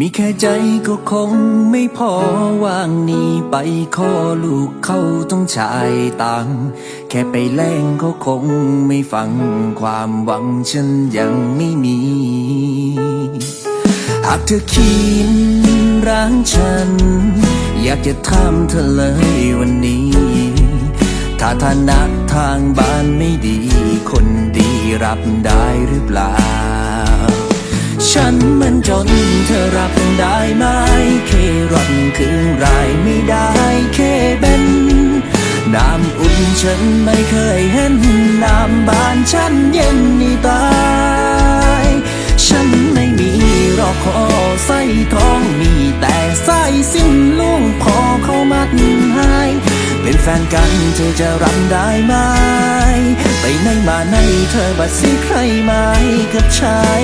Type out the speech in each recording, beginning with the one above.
มีแค่ใจก็คงไม่พอว่างนี้ไปขอลูกเขาต้องชายตังแค่ไปแล่งเขาคงไม่ฟังความหวังฉันยังไม่มี หากเธอคิดร้างฉัน อยากจะถามเธอเลยวันนี้ ถ้าฐานะทางบ้านไม่ดี คนดีรับได้หรือเปล่า ฉันมันจนเธอรับได้ไหมเครันคืนรายไม่ได้เคเป็นน้ำอุ่นฉันไม่เคยเห็นน้ำบานฉันเย็นนี่ตายฉันไม่มีรอคอใส่ทองมีแต่ใส่สิ้นลุงพอเขามัดให้เป็นแฟนกันเธอจะรับได้ไหมไปไหนมาไหนเธอบัดสิใครไหมกับชาย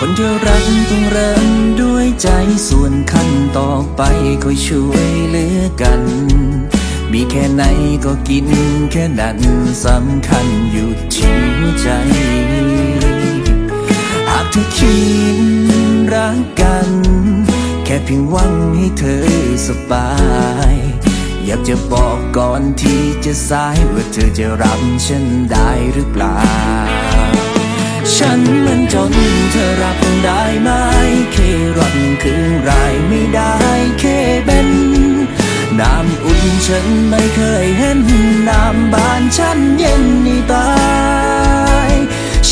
คนที่รักต้องเริ่มด้วยใจส่วนขั้นต่อไปก็ช่วยเหลือกัน มีแค่ไหนก็กินแค่นั้นสำคัญอยู่ที่หัวใจ หากเธอคิดรักกัน แค่เพียงหวังให้เธอสบาย อยากจะบอกก่อนที่จะสายว่าเธอจะรับฉันได้หรือเปล่า ฉันมันจน รันคืนรายไม่ได้เคเป็นน้ำอุ่นฉันไม่เคยเห็น น้ำบานฉันเย็นนี่ตาย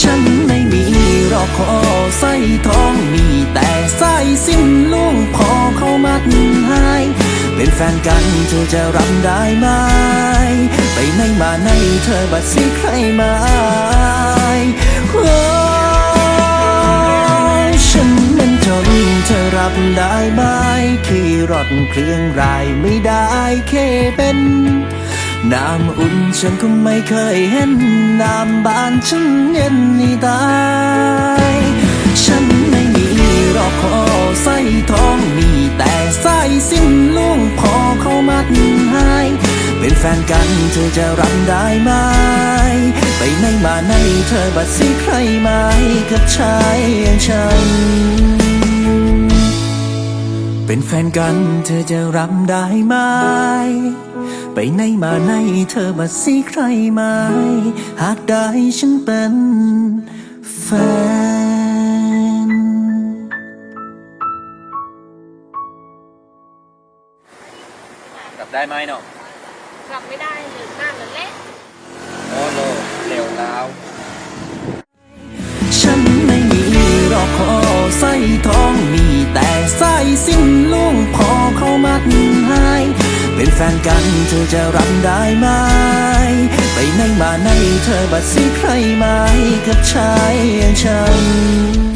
ฉันไม่มีรอกคอใส่ทองมีแต่ใส่สิ้นลุงพอเขามัดให้เป็นแฟนกันเธอจะรับได้ไหม ไปไหนมาไหนเธอบัดสิใครไหมโอ้ บได้ไหมขี่รถเครื่องรายไม่ได้แค่เป็นน้ำอุ่นฉันก็ไม่เคยเห็น น้ำบานฉันเย็นนี่ตายฉันไม่มีรอกคอใส่ท้องมีแต่ใส่สิ้นลุงพอเข้ามัดให้เป็นแฟนกันเธอจะรับได้ไหม ไปไหนมาไหนเธอบัดสิใครไหมกับชายอย่างฉัน เป็นแฟนกันเธอจะรับได้ไหม ไปไหนมาไหนเธอบัดสิใครไหม หากได้ฉันเป็นแฟน กลับได้ไหมเนาะกลับไม่ได้เลยหน้าเหลือเล็กโอ้โล เขามัดให้เป็นแฟนกันเธอจะรับได้ไหม ไปไหนมาไหนเธอบัดสิใครไหมกับชายอย่างฉัน